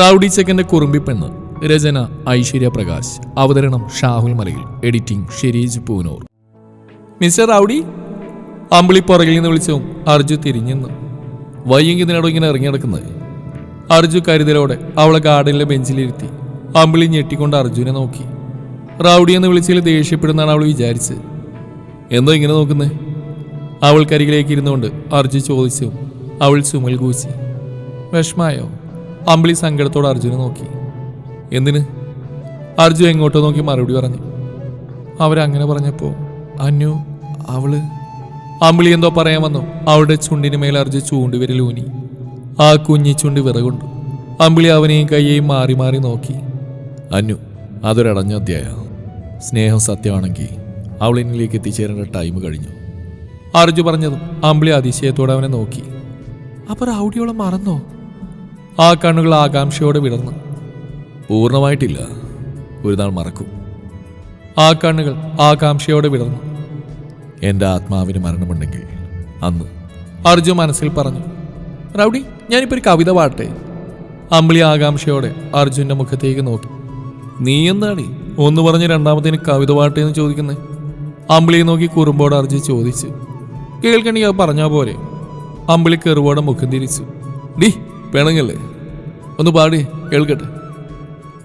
Rowdy ചെക്കന്റെ കുറുമ്പി പെണ്ണ്. രചന ഐശ്വര്യ പ്രകാശ്. അവതരണം Shahul Malayil. Editing Shereej Poonoor. Mister rowdy? Ambili പുറകിൽ നിന്ന് വിളിച്ചും. അർജു തിരിഞ്ഞെന്ന്. വയ്യെങ്കിൽ ഇതിനോട് ഇങ്ങനെ ഇറങ്ങി നടക്കുന്നത് അർജു കരുതലോടെ അവളെ ഗാർഡനിലെ ബെഞ്ചിലിരുത്തി. അമ്പിളി ഞെട്ടിക്കൊണ്ട് അർജുനെ നോക്കി. റൗഡി എന്ന് വിളിച്ചതിൽ ദേഷ്യപ്പെടുന്നാണ് അവൾ വിചാരിച്ചത്. എന്തോ ഇങ്ങനെ നോക്കുന്നേ? അവൾക്കരികിലേക്ക് ഇരുന്നുകൊണ്ട് അർജു ചോദിച്ചു. അവൾ ചുമൽ കൂച്ചി. വിഷമായോ? അമ്പിളി സങ്കടത്തോടെ അർജുനെ നോക്കി. എന്തിന്? അർജു എങ്ങോട്ടോ നോക്കി മറുപടി പറഞ്ഞു. അവരങ്ങനെ പറഞ്ഞപ്പോൾ അന്നു അവൾ അമ്പിളി എന്തോ പറയാൻ വന്നു. അവളുടെ ചുണ്ടിന് മേൽ അർജു ചൂണ്ടുവിരലൂന്നി ആ കുഞ്ഞി ചുണ്ടി വിറകൊണ്ടു. അമ്പിളി അവനെയും കയ്യെയും മാറി മാറി നോക്കി. അന്നു അതൊരടഞ്ഞ അധ്യായ. സ്നേഹം സത്യമാണെങ്കിൽ അവൾ എന്നിലേക്ക് എത്തിച്ചേരേണ്ട ടൈം കഴിഞ്ഞു. അർജു പറഞ്ഞതും അമ്പിളി അതിശയത്തോടെ അവനെ നോക്കി. അപ്പൊ റൗഡിയോളം മറന്നോ? ആ കണ്ണുകൾ ആകാംക്ഷയോടെ വിടർന്നു. പൂർണമായിട്ടില്ല. ഒരു നാൾ മറക്കും. ആ കണ്ണുകൾ ആകാംക്ഷയോടെ വിടർന്നു. എന്റെ ആത്മാവിന് മരണമുണ്ടെങ്കിൽ അന്ന് അർജു മനസ്സിൽ പറഞ്ഞു റൗഡി ഞാനിപ്പോൾ ഒരു കവിത പാടട്ടെ? അമ്പിളി ആകാംക്ഷയോടെ അർജുന്റെ മുഖത്തേക്ക് നോക്കി. നീ എന്താണ്? ഒന്ന് പറഞ്ഞ് രണ്ടാമത്തേന് കവിത പാട്ടെ എന്ന് ചോദിക്കുന്നത് അമ്പിളിയെ നോക്കി കുറുമ്പോട് അർജു ചോദിച്ചു കേൾക്കണി അത് പറഞ്ഞാൽ പോലെ അമ്പിളി കെറുവോടെ മുഖം തിരിച്ചു. ഡി വേണമെങ്കിലേ? ഒന്ന് പാടി കേൾക്കട്ടെ.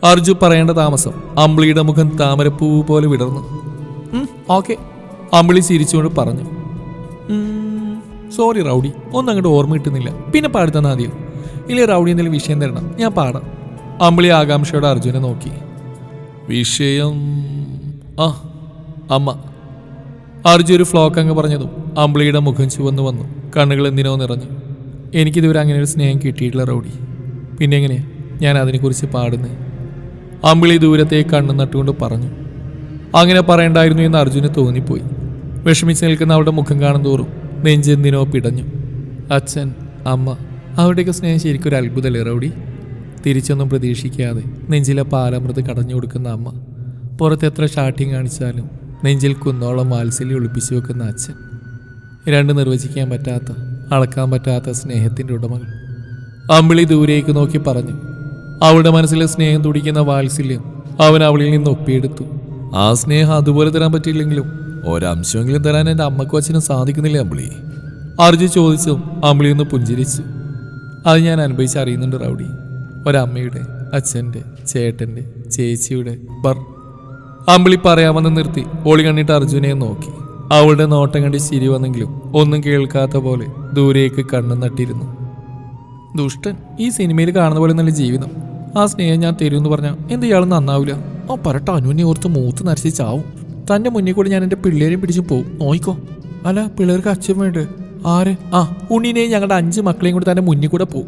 അർജു പറയേണ്ട താമസം അമ്പിളിയുടെ മുഖം താമരപ്പൂ പോലെ വിടർന്നു. ഓക്കെ. അമ്പിളി ചിരിച്ചുകൊണ്ട് പറഞ്ഞു. സോറി റൗഡി ഒന്നും അങ്ങോട്ട് ഓർമ്മ കിട്ടുന്നില്ല. പിന്നെ പാടി തന്നാൽ ഇല്ലേ റൗഡി എന്തെങ്കിലും വിഷയം തരണം. ഞാൻ പാടാം. അമ്പിളി ആകാംക്ഷയോടെ അർജുനെ നോക്കി. വിഷയം? ആ അമ്മ. അർജു ഒരു ഫ്ലോക്ക് അങ്ങ് പറഞ്ഞതും അമ്പിളിയുടെ മുഖം ചുവന്നു വന്നു. കണ്ണുകൾ എന്തിനോ നിറഞ്ഞു. എനിക്കിതുവരെ അങ്ങനെ ഒരു സ്നേഹം കിട്ടിയിട്ടില്ല റൗഡി. പിന്നെ എങ്ങനെയാ ഞാൻ അതിനെക്കുറിച്ച് പാടുന്നത് അമ്പിളി ദൂരത്തേക്ക് കണ്ണു നട്ടുകൊണ്ട് പറഞ്ഞു. അങ്ങനെ പറയണ്ടായിരുന്നു എന്ന് അർജുന് തോന്നിപ്പോയി. വിഷമിച്ച് നിൽക്കുന്ന അവളുടെ മുഖം കാണും തോറും നെഞ്ചെന്തിനോ പിടഞ്ഞു. അച്ഛൻ അമ്മ അവരുടെയൊക്കെ സ്നേഹം ശരിക്കും ഒരു അത്ഭുതമല്ലേ റൗഡി? തിരിച്ചൊന്നും പ്രതീക്ഷിക്കാതെ നെഞ്ചിലെ പാലമൃത് കടഞ്ഞു കൊടുക്കുന്ന അമ്മ. പുറത്ത് എത്ര ഷാട്ടിങ് കാണിച്ചാലും നെഞ്ചിൽ കുന്നോളം വാത്സല്യം ഒളിപ്പിച്ചു വെക്കുന്ന അച്ഛൻ. രണ്ട് നിർവചിക്കാൻ പറ്റാത്ത അളക്കാൻ പറ്റാത്ത സ്നേഹത്തിന്റെ ഉടമകൾ. അമ്പിളി ദൂരേക്ക് നോക്കി പറഞ്ഞു അവളുടെ മനസ്സിലെ സ്നേഹം തുടിക്കുന്ന വാത്സല്യം അവൻ അവളിൽ നിന്ന് ഒപ്പിയെടുത്തു. ആ സ്നേഹം അതുപോലെ തരാൻ പറ്റിയില്ലെങ്കിലും ഒരംശമെങ്കിലും തരാൻ എന്റെ അമ്മക്കും അച്ഛനും സാധിക്കുന്നില്ല അമ്പിളി? അർജു ചോദിച്ചു അമ്പിളി ഒന്ന് പുഞ്ചിരിച്ചു. അത് ഞാൻ അനുഭവിച്ച് അറിയുന്നുണ്ട് റൗഡി. ഒരമ്മയുടെ അച്ഛന്റെ ചേട്ടന്റെ ചേച്ചിയുടെ ബർ അമ്പിളി പറയാമെന്ന് നിർത്തി ഓളി കണ്ണിട്ട് അർജുനെ നോക്കി. അവളുടെ നോട്ടം കണ്ടി ചിരി വന്നെങ്കിലും ഒന്നും കേൾക്കാത്ത പോലെ ദൂരേക്ക് കണ്ണു നട്ടിരുന്നു ദുഷ്ടൻ ഈ സിനിമയിൽ കാണുന്ന പോലെ നല്ല ജീവിതം. ആ സ്നേഹം ഞാൻ തരുമെന്ന് പറഞ്ഞാൽ എന്ത് ഇയാൾ നന്നാവില്ല ആ പരട്ട അനുവിനെ ഓർത്ത് മൂത്ത് നരച്ച് ചാവും. തന്റെ മുന്നിൽ കൂടി ഞാൻ എന്റെ പിള്ളേരെയും പിടിച്ചു പോവും. നോയിക്കോ. അല്ല പിള്ളേർക്ക് അച്ഛൻ വേണ്ടേ. ആര്? ആ ഉണ്ണിനെയും ഞങ്ങളുടെ അഞ്ച് മക്കളെയും കൂടി തന്റെ മുന്നിൽ കൂടെ പോവും.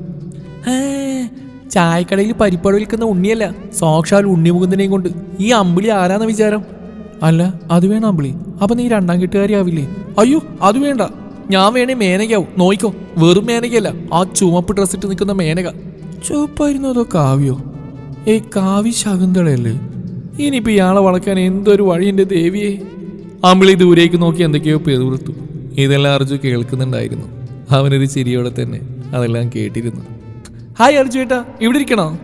ചായക്കടയിൽ പരിപ്പട വിൽക്കുന്ന ഉണ്ണിയല്ല സാക്ഷാൽ ഉണ്ണിമുകുന്ദനെയും കൊണ്ട്. ഈ അമ്പിളി ആരാന്ന വിചാരം? അല്ല അത് വേണം അമ്പിളി. അപ്പൊ നീ രണ്ടാം കെട്ടുകാരിയാവില്ലേ? അയ്യോ അത് വേണ്ട. ഞാൻ വേണേ മേനകയാവും. നോയിക്കോ വെറും മേനകയല്ല. ആ ചുമപ്പ് ഡ്രസ്സിട്ട് നിൽക്കുന്ന മേനക. ചുവപ്പായിരുന്നു അതോ കാവ്യോ? ഏ കാവ്യ ശകുന്തളയല്ലേ? ഇനിയിപ്പോ ഇയാളെ വളക്കാൻ എന്തൊരു വഴി എന്റെ ദേവിയെ? അമ്പിളി ദൂരേക്ക് നോക്കി എന്തൊക്കെയോ പെറുവിറുത്തു ഇതെല്ലാം അർജു കേൾക്കുന്നുണ്ടായിരുന്നു. അവനൊരു ചിരിയോടെ തന്നെ അതെല്ലാം കേട്ടിരുന്നു. ഹായ് അർജു ഏട്ടാ ഇവിടെ ഇരിക്കണോ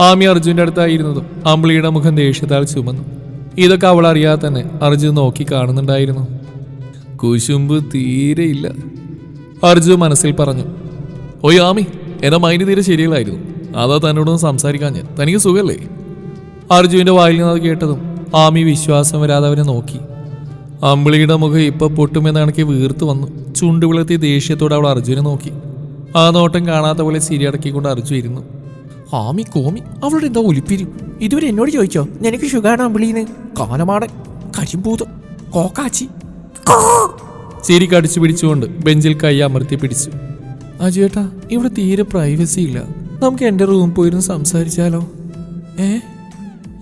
ആമി അർജുന്റെ അടുത്തായിരുന്നതും അമ്പിളിയുടെ മുഖം ദേഷ്യത്താൽ ചുമന്നു. ഇതൊക്കെ അവൾ അറിയാതെ തന്നെ അർജു നോക്കി കാണുന്നുണ്ടായിരുന്നു. കുശുമ്പ് തീരെയില്ല അർജു മനസ്സിൽ പറഞ്ഞു ഓ ആമി എന്റെ മൈൻഡ് തീരെ ശരിയല്ലായിരുന്നു. അതാ തന്നോടൊന്ന് സംസാരിക്കാൻ ഞാൻ. തനിക്ക് സുഖല്ലേ? അർജുവിന്റെ വായിൽ നിന്ന് അത് കേട്ടതും ആമി വിശ്വാസം വരാതെ അവനെ നോക്കി. അമ്പിളിയുടെ മുഖം ഇപ്പൊ പൊട്ടുമെന്നാണെങ്കിൽ വീർത്ത് വന്നു. ചുണ്ട് വിളർത്തി ദേഷ്യത്തോടെ അവൾ അർജുനെ നോക്കി. ആ നോട്ടം കാണാത്ത പോലെ ശരിയടക്കിക്കൊണ്ട് അർജു ഇരുന്നു. ആമി കോമി അവളുടെ എന്തോ ഒലിപ്പിരി ഇതുവരെ എന്നോട് ചോദിച്ചോ? നിനക്ക് ഷുഗാണ് വിളിയുന്നത് കാലമാടൻ കരിമ്പൂതം കോക്കാച്ചി. ചിരി കടിച്ചു പിടിച്ചുകൊണ്ട് ബെഞ്ചിൽ കൈ അമർത്തി പിടിച്ചു. ആ അജേട്ടാ ഇവിടെ തീരെ പ്രൈവസി ഇല്ല. നമുക്ക് എന്റെ റൂമിൽ പോയിരുന്ന് സംസാരിച്ചാലോ? ഏ?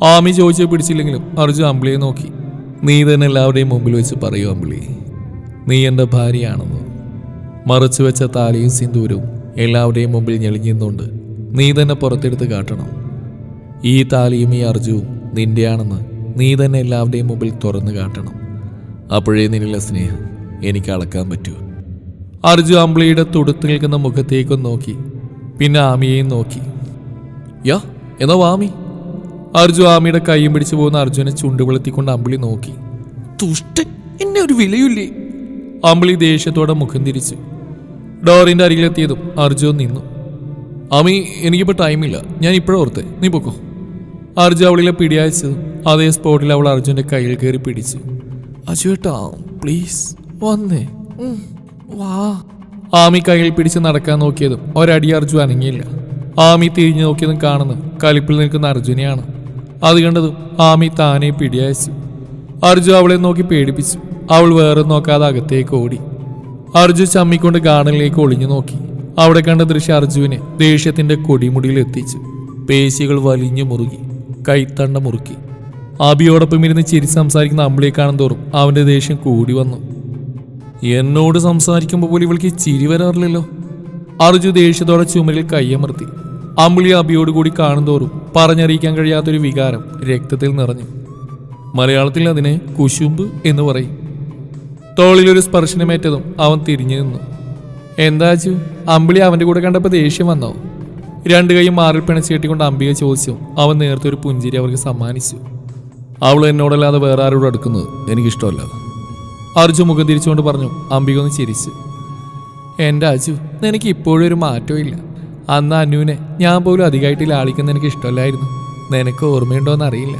ആമി ചോദിച്ചു പിടിച്ചില്ലെങ്കിലും അർജു അമ്പിളിയെ നോക്കി. നീ തന്നെ എല്ലാവരുടെയും മുമ്പിൽ വെച്ച് പറയൂ അമ്പിളി. നീ എന്റെ ഭാര്യയാണെന്ന്. മറച്ചു വെച്ച താലിയും സിന്ദൂരവും എല്ലാവരുടെയും മുമ്പിൽ ഞെളിഞ്ഞുകൊണ്ട് നീ തന്നെ പുറത്തെടുത്ത് കാട്ടണം. ഈ താലിയും ഈ അർജുവും നിന്റെയാണെന്ന് നീ തന്നെ എല്ലാവരുടെയും മുമ്പിൽ തുറന്നു കാട്ടണം. അപ്പോഴേ നിന്നുള്ള സ്നേഹം എനിക്ക് അളക്കാൻ പറ്റൂ. അർജു അമ്പിളിയുടെ തുടുത്ത് നിൽക്കുന്ന മുഖത്തേക്കും നോക്കി. പിന്നെ ആമിയെയും നോക്കി. യാ എന്നോ വാമി അർജു ആമിയുടെ കൈയും പിടിച്ചു പോകുന്ന അർജുനെ ചുണ്ടുവെളുത്തിക്കൊണ്ട് അമ്പിളി നോക്കി. തുഷ്ടൻ എന്നെ ഒരു വിലയില്ലേ അമ്പിളി ദേഷ്യത്തോടെ മുഖം തിരിച്ചു. ഡോറിന്റെ അരികിലെത്തിയതും അർജു നിന്നു. അമി എനിക്കിപ്പോൾ ടൈമില്ല ഞാൻ ഇപ്പോഴും ഓർത്തെ. നീ പൊക്കോ. അർജു അവളിലെ പിടിയച്ചതും അതേ സ്പോട്ടിൽ അവൾ അർജുന്റെ കയ്യിൽ കയറി പിടിച്ചു. അജുവേട്ടാ പ്ലീസ് വന്നേ. വാ. ആമി കയ്യിൽ പിടിച്ച് നടക്കാൻ നോക്കിയതും ഒരടി അർജു അനങ്ങിയില്ല. ആമി തിരിഞ്ഞു നോക്കിയതും കാണുന്നു കലിപ്പിൽ നിൽക്കുന്ന അർജുനെയാണ്. അത് കണ്ടതും ആമി താനെ പിടിയച്ചു അർജു അവളെ നോക്കി പേടിപ്പിച്ചു. അവൾ വേറെ നോക്കാതെ അകത്തേക്ക് ഓടി. അർജു ചമ്മിക്കൊണ്ട് ഗാർഡനിലേക്ക് ഒളിഞ്ഞു നോക്കി. അവിടെ കണ്ട ദൃശ്യം അർജുവിനെ ദേഷ്യത്തിന്റെ കൊടിമുടിയിൽ എത്തിച്ചു പേശികൾ വലിഞ്ഞു മുറുകി കൈത്തണ്ട മുറുക്കി. ആബിയോടൊപ്പം ഇരുന്ന് ചിരി സംസാരിക്കുന്ന അമ്പിളിയെ കാണും തോറും അവന്റെ ദേഷ്യം കൂടി വന്നു. എന്നോട് സംസാരിക്കുമ്പോൾ പോലും ഇവൾക്ക് ചിരി വരാറില്ലല്ലോ. അർജു ദേഷ്യത്തോടെ ചുമരിൽ കയ്യമർത്തി അമ്പിളി അബിയോട് കൂടി കാണുന്തോറും പറഞ്ഞറിയിക്കാൻ കഴിയാത്തൊരു വികാരം രക്തത്തിൽ നിറഞ്ഞു. മലയാളത്തിൽ അതിനെ കുശുമ്പ് എന്ന് പറയും. തോളിലൊരു സ്പർശനമേറ്റതും അവൻ തിരിഞ്ഞു നിന്നു. എന്താ അച്ചു അമ്പിളി അവന്റെ കൂടെ കണ്ടപ്പോൾ ദേഷ്യം വന്നോ. രണ്ടു കൈ മാറിൽ പിണച്ച് കെട്ടിക്കൊണ്ട് അമ്പിക ചോദിച്ചു. അവൻ നേരത്തെ ഒരു പുഞ്ചിരി അവർക്ക് സമ്മാനിച്ചു. അവൾ എന്നോടല്ലാതെ വേറെ ആരോട് അടുക്കുന്നത് എനിക്കിഷ്ടമല്ല. അർജു മുഖം തിരിച്ചുകൊണ്ട് പറഞ്ഞു അമ്പിക ഒന്ന് ചിരിച്ചു. എന്റെ അജു നിനക്ക് ഇപ്പോഴും ഒരു മാറ്റവും ഇല്ല. അന്ന് അനുവിനെ ഞാൻ പോലും അധികമായിട്ട് ലാളിക്കുന്ന എനിക്ക് ഇഷ്ടമല്ലായിരുന്നു. നിനക്ക് ഓർമ്മയുണ്ടോയെന്ന് അറിയില്ല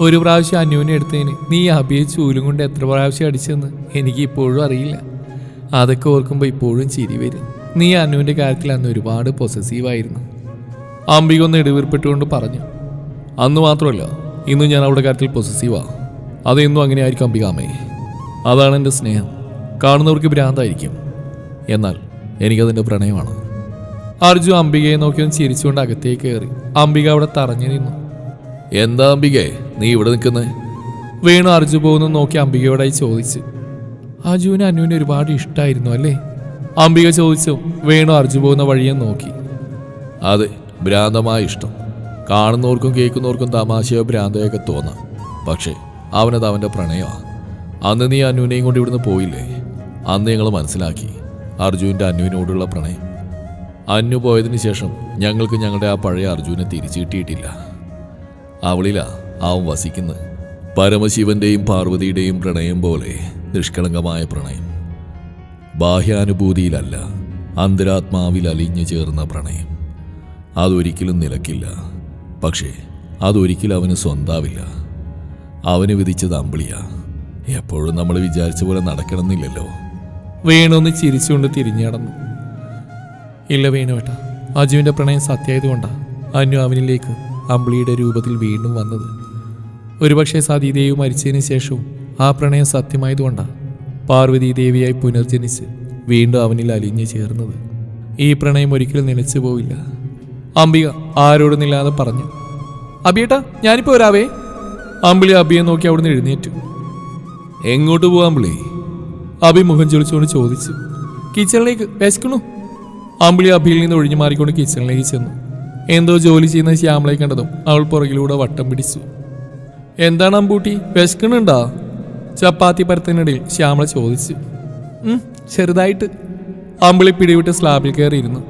ഒരു പ്രാവശ്യം അനുവിനെ എടുത്തതിന് നീ അഭിയെ ചൂലും കൊണ്ട് എത്ര പ്രാവശ്യം അടിച്ചെന്ന് എനിക്ക് ഇപ്പോഴും അറിയില്ല. അതൊക്കെ ഓർക്കുമ്പോൾ ഇപ്പോഴും ചിരി വരും. നീ അനുവിന്റെ കാര്യത്തിൽ അന്ന് ഒരുപാട് പൊസസീവായിരുന്നു അംബിക ഒന്ന് ഇടിവീർപ്പെട്ടുകൊണ്ട് പറഞ്ഞു അന്ന് മാത്രമല്ല ഇന്ന് ഞാൻ അവളുടെ കാര്യത്തിൽ പൊസസീവാ അതെന്നും അങ്ങനെ ആയിരിക്കും അംബികാമേ അതാണ് എന്റെ സ്നേഹം. കാണുന്നവർക്ക് ഭ്രാന്തായിരിക്കും. എന്നാൽ എനിക്കതിന്റെ പ്രണയമാണ്. അർജു അംബികയെ നോക്കി ഒന്ന് ചിരിച്ചുകൊണ്ട് അകത്തേക്ക് കയറി. അംബിക അവിടെ തറഞ്ഞു നിന്നു. എന്താ അംബികേ നീ ഇവിടെ നിൽക്കുന്നത് വീണു അർജു പോകുന്നു നോക്കി അംബികയോടായി ചോദിച്ചു. അജുവിന് അനുവിന് ഒരുപാട് ഇഷ്ടമായിരുന്നു അല്ലേ? അംബിക ചോദിച്ചു വേണു അർജു പോകുന്ന വഴിയെ നോക്കി. അതെ ഭ്രാന്തമായ ഇഷ്ടം. കാണുന്നവർക്കും കേൾക്കുന്നവർക്കും തമാശയോ ഭ്രാന്തയൊക്കെ തോന്നാം. പക്ഷേ അവനത് അവന്റെ പ്രണയമാണ്. അന്ന് നീ അനുവിനെയും കൊണ്ട് ഇവിടുന്ന് പോയില്ലേ? അന്ന് ഞങ്ങൾ മനസ്സിലാക്കി അർജുവിന്റെ അനുവിനോടുള്ള പ്രണയം. അന്നു പോയതിന് ശേഷം ഞങ്ങൾക്ക് ഞങ്ങളുടെ ആ പഴയ അർജുനെ തിരിച്ചു കിട്ടിയിട്ടില്ല അവളിലാ അവൻ വസിക്കുന്നത്. പരമശിവന്റെയും പാർവതിയുടെയും പ്രണയം പോലെ. നിഷ്കളങ്കമായ പ്രണയം. ബാഹ്യാനുഭൂതിയിലല്ല അന്തരാത്മാവിൽ അലിഞ്ഞു ചേർന്ന പ്രണയം. അതൊരിക്കലും നിലക്കില്ല. പക്ഷേ അതൊരിക്കലും അവന് സ്വന്താവില്ല. അവന് വിധിച്ചത് അമ്പിളിയ. എപ്പോഴും നമ്മൾ വിചാരിച്ച പോലെ നടക്കണമെന്നില്ലല്ലോ. വേണോന്ന് ചിരിച്ചുകൊണ്ട് തിരിഞ്ഞടന്നു ഇല്ല വേണുവേട്ട അജുവിന്റെ പ്രണയം സത്യമായതുകൊണ്ടാണ് അന്നു അവനിലേക്ക് അമ്പിളിയുടെ രൂപത്തിൽ വീണ്ടും വന്നത്. ഒരുപക്ഷെ സതീദേവി മരിച്ചതിന് ശേഷവും ആ പ്രണയം സത്യമായതുകൊണ്ടാണ് പാർവതി ദേവിയായി പുനർജനിച്ച് വീണ്ടും അവനിൽ അലിഞ്ഞു ചേർന്നത്. ഈ പ്രണയം ഒരിക്കലും നിലച്ചു പോവില്ല. അംബിക ആരോടുന്നില്ലാതെ പറഞ്ഞു അബിയേട്ടാ ഞാനിപ്പോ വരാവേ. അമ്പിളി അബിയെ നോക്കി അവിടുന്ന് എഴുന്നേറ്റു. എങ്ങോട്ട് പോവാം അമ്പിളി? അബി മുഖം ചൊളിച്ചുകൊണ്ട് ചോദിച്ചു കിച്ചണിലേക്ക് വിശക്കണു അമ്പിളി അബിയിൽ നിന്ന് ഒഴിഞ്ഞു മാറിക്കൊണ്ട് കിച്ചണിലേക്ക് ചെന്നു. എന്തോ ജോലി ചെയ്യുന്ന ശ്യാമളെ കണ്ടതും അവൾ പുറകിലൂടെ വട്ടം പിടിച്ചു. എന്താണ് അമ്പൂട്ടി? വിശക്കണുണ്ടാ ചപ്പാത്തി പരത്തിനിടയിൽ ശ്യാമള ചോദിച്ചു. ചെറുതായിട്ട്. അമ്പിളി പിടിവിട്ട് സ്ലാബിൽ കയറിയിരുന്നു.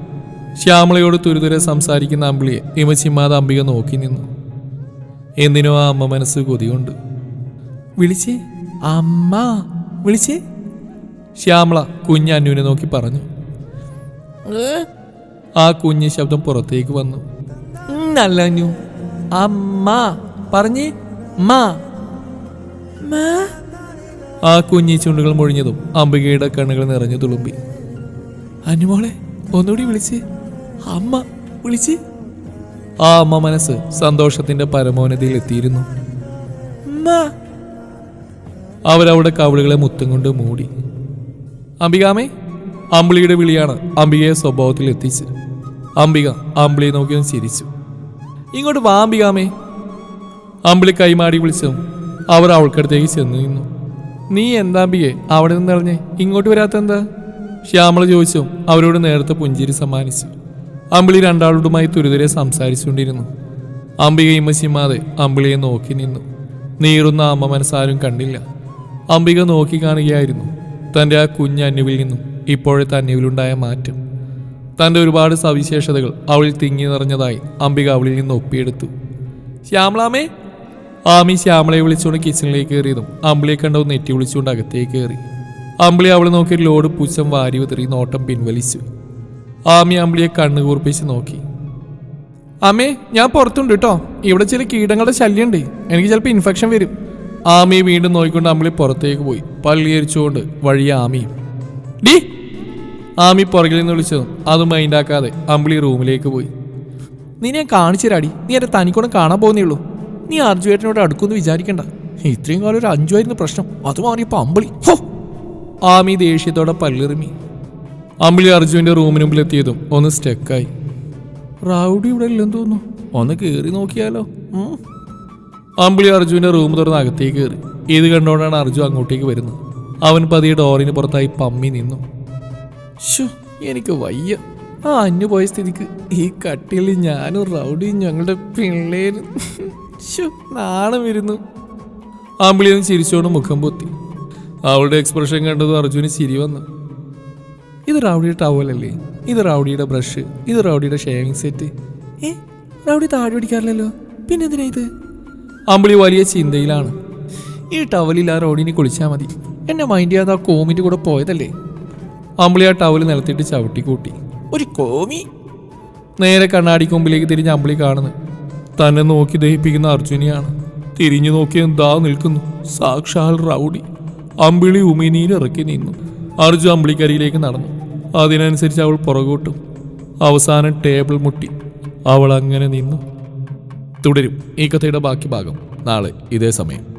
ശ്യാമളയോട് തുരുതുരെ സംസാരിക്കുന്ന അമ്പിളിയെ ഇമച്ചിമാത അംബിക നോക്കി നിന്നു. എന്തിനോ ആ അമ്മ മനസ്സ് കൊതിയുണ്ട്. വിളിച്ചേ അമ്മ വിളിച്ചേ. ശ്യാമള കുഞ്ഞ് അന്നുവിനെ നോക്കി പറഞ്ഞു. ആ കുഞ്ഞ് ശബ്ദം പുറത്തേക്ക് വന്നു. "ഉം, നല്ല അന്നു. അമ്മ പറഞ്ഞേ മാ? ആ കുഞ്ഞി ചുണ്ടുകൾ മുഴിഞ്ഞതും അംബികയുടെ കണ്ണുകൾ നിറഞ്ഞു തുളുമ്പി. അനുമോളെ ഒന്നുകൂടി വിളിച്ച്. അമ്മ വിളിച്ച്. ആ അമ്മ മനസ്സ് സന്തോഷത്തിന്റെ പരമോന്നതയിൽ എത്തിയിരുന്നു. അവരവിടെ കവിളുകളെ മുത്തം കൊണ്ട് മൂടി. അംബികാമേ അമ്പിളിയുടെ വിളിയാണ് അംബികയെ സ്വഭാവത്തിൽ എത്തിച്ചത് അംബിക അമ്പിളിയെ നോക്കി ഒന്ന് ചിരിച്ചു. ഇങ്ങോട്ട് വാ അംബികാമേ അമ്പിളി കൈമാടി വിളിച്ചതും അവർ അവൾക്കടുത്തേക്ക് ചെന്നു നിന്നു. നീ എന്താ ബിയെ അവിടെ നിന്ന് ഇറങ്ങി. ഇങ്ങോട്ട് വരാത്ത എന്താ ശ്യാമള ചോദിച്ചു. അവരോട് നേരത്തെ പുഞ്ചിരി സമ്മാനിച്ചു. അമ്പിളി രണ്ടാളോടുമായി തുരിതരെ സംസാരിച്ചുകൊണ്ടിരുന്നു. അംബിക ഇമ്മശിമാതെ അമ്പിളിയെ നോക്കി നിന്നു. നീറുന്ന അമ്മ മനസ്സാരും കണ്ടില്ല. അംബിക നോക്കി കാണുകയായിരുന്നു. തന്റെ ആ കുഞ്ഞ് അന്നുവിൽ നിന്നും ഇപ്പോഴത്തെ അന്നുവിലുണ്ടായ മാറ്റം. തന്റെ ഒരുപാട് സവിശേഷതകൾ അവളിൽ തിങ്ങി നിറഞ്ഞതായി അംബിക അവളിൽ നിന്ന് ഒപ്പിയെടുത്തു. ശ്യാമളാമേ ആമി ശ്യാമളയെ വിളിച്ചുകൊണ്ട് കിച്ചണിലേക്ക് കയറിയതും അമ്പിളിയെ കണ്ടോ നെറ്റി വിളിച്ചുകൊണ്ട് അകത്തേക്ക് കയറി. അമ്പിളി അവളെ നോക്കി ലോഡ് പുച്ഛം വാരി വിതറി നോട്ടം പിൻവലിച്ചു. ആമി അമ്പിളിയെ കണ്ണു കൂർപ്പിച്ച് നോക്കി. അമ്മേ ഞാൻ പുറത്തുണ്ട് കേട്ടോ ഇവിടെ ചില കീടങ്ങളുടെ ശല്യമുണ്ട് എനിക്ക് ചിലപ്പോൾ ഇൻഫെക്ഷൻ വരും. ആമി വീണ്ടും നോക്കിക്കൊണ്ട് അമ്പിളി പുറത്തേക്ക് പോയി. പള്ളിയരിച്ചുകൊണ്ട് വഴി ആമിയും ഡി! ആമി പുറകിൽ നിന്ന് വിളിച്ചതും അത് മൈൻഡാക്കാതെ അമ്പിളി റൂമിലേക്ക് പോയി. നീ ഞാൻ കാണിച്ചു തരാടി നീ എന്റെ തനിക്കൂടെ കാണാൻ പോകുന്നേ ഉള്ളൂ. നീ അർജുവേട്ടനോട് അടുക്കുമെന്ന് വിചാരിക്കണ്ട. ഇത്രയും കാലം ഒരു അഞ്ചുമായിരുന്നു പ്രശ്നം. അത് മാറിയപ്പോ അമ്പിളി. ഹോ! ആമി ദേഷ്യത്തോടെ പല്ലിറിമി. അമ്പിളി അർജുവിന്റെ റൂമിന് മുമ്പിൽ എത്തിയതും ഒന്ന് സ്റ്റക്കായി. റൗഡി ഇവിടെ ഇല്ലെന്ന് തോന്നുന്നു. ഒന്ന് കേറി നോക്കിയാലോ? അമ്പിളി അർജുവിന്റെ റൂം തുറന്ന് അകത്തേക്ക് കയറി. ഇത് കണ്ടുകൊണ്ടാണ് അർജു അങ്ങോട്ടേക്ക് വരുന്നത്. അവൻ പതിയെ ഡോറിന് പുറത്തായി പമ്മി നിന്നു. എനിക്ക് വയ്യ. ആ അന്യു പോയ സ്ഥിതിക്ക് ഈ കട്ടിയിൽ ഞാനും റൗഡിയും ഞങ്ങളുടെ പിള്ളേരും. നാണം വരുന്നു. അമ്പിളിയൊന്ന് ചിരിച്ചോണ്ട് മുഖം പൊത്തി. അവളുടെ എക്സ്പ്രഷൻ കണ്ടത് അർജുന് ചിരി വന്നു. ഇത് റൗഡിയുടെ ടവലല്ലേ ഇത് റൗഡിയുടെ ബ്രഷ് ഇത് റൗഡിയുടെ ഷേവിംഗ് സെറ്റ് ഏ റൗഡി താഴെ പിടിക്കാറില്ലല്ലോ? പിന്നെ എന്തിനാ ഇത്? അമ്പിളി വലിയ ചിന്തയിലാണ്. ഈ ടവലിൽ റൗഡിനെ കുളിച്ചാൽ മതി. എന്നെ മൈൻഡ് ചെയ്യാതെ ആ കോമിന്റെ കൂടെ പോയതല്ലേ? അമ്പിളി ആ ടവൽ നിലത്തിട്ട് ചവിട്ടി കൂട്ടി ഒരു കോമി നേരെ കണ്ണാടിക്കൊമ്പിലേക്ക് തിരിഞ്ഞ് അമ്പിളി കാണുന്നു. തന്നെ നോക്കി ദഹിപ്പിക്കുന്ന അർജുനെയാണ്. തിരിഞ്ഞു നോക്കി എന്താ നിൽക്കുന്നു. സാക്ഷാൽ റൗഡി. അമ്പിളി ഉമിനിയിൽ ഇറക്കി നിന്നു. അർജു അമ്പിളിക്കരിയിലേക്ക് നടന്നു. അതിനനുസരിച്ച് അവൾ പുറകോട്ടും. അവസാനം ടേബിൾ മുട്ടി. അവൾ അങ്ങനെ നിന്നു. തുടരും. ഈ കഥയുടെ ബാക്കി ഭാഗം. നാളെ ഇതേ സമയം.